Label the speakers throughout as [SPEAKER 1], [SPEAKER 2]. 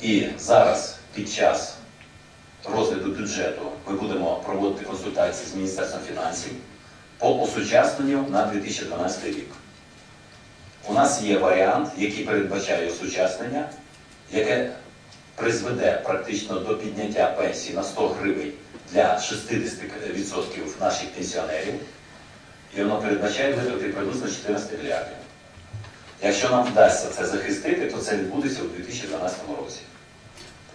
[SPEAKER 1] І зараз під час розгляду бюджету ми будемо проводити консультації з Міністерством фінансів по осучасненню на 2012 рік. У нас є варіант, який передбачає осучаснення, яке призведе практично до підняття пенсії на 100 гривень для 60% наших пенсіонерів, і воно передбачає витрати приблизно 14 мільярдів. Якщо нам вдасться це захистити, то це відбудеться у 2012 році.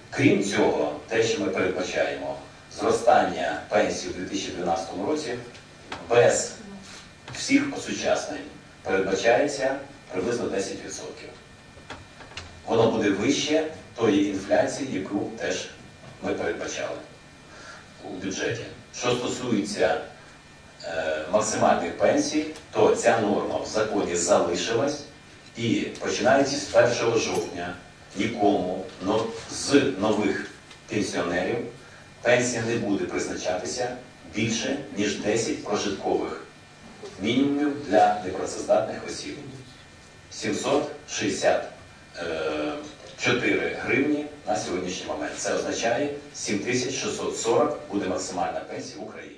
[SPEAKER 1] Крім цього, те, що ми передбачаємо, зростання пенсій у 2012 році без всіх осучаснень передбачається приблизно 10%. Воно буде вище тої інфляції, яку теж ми передбачали у бюджеті. Що стосується е, максимальних пенсій, то ця норма в законі залишилась і починаючи з 1 жовтня нікому з нових пенсіонерів пенсія не буде призначатися більше, ніж 10 прожиткових мінімумів для непрацездатних осіб. 764 гривні на сьогоднішній момент. Це означає 7640 буде максимальна пенсія в Україні.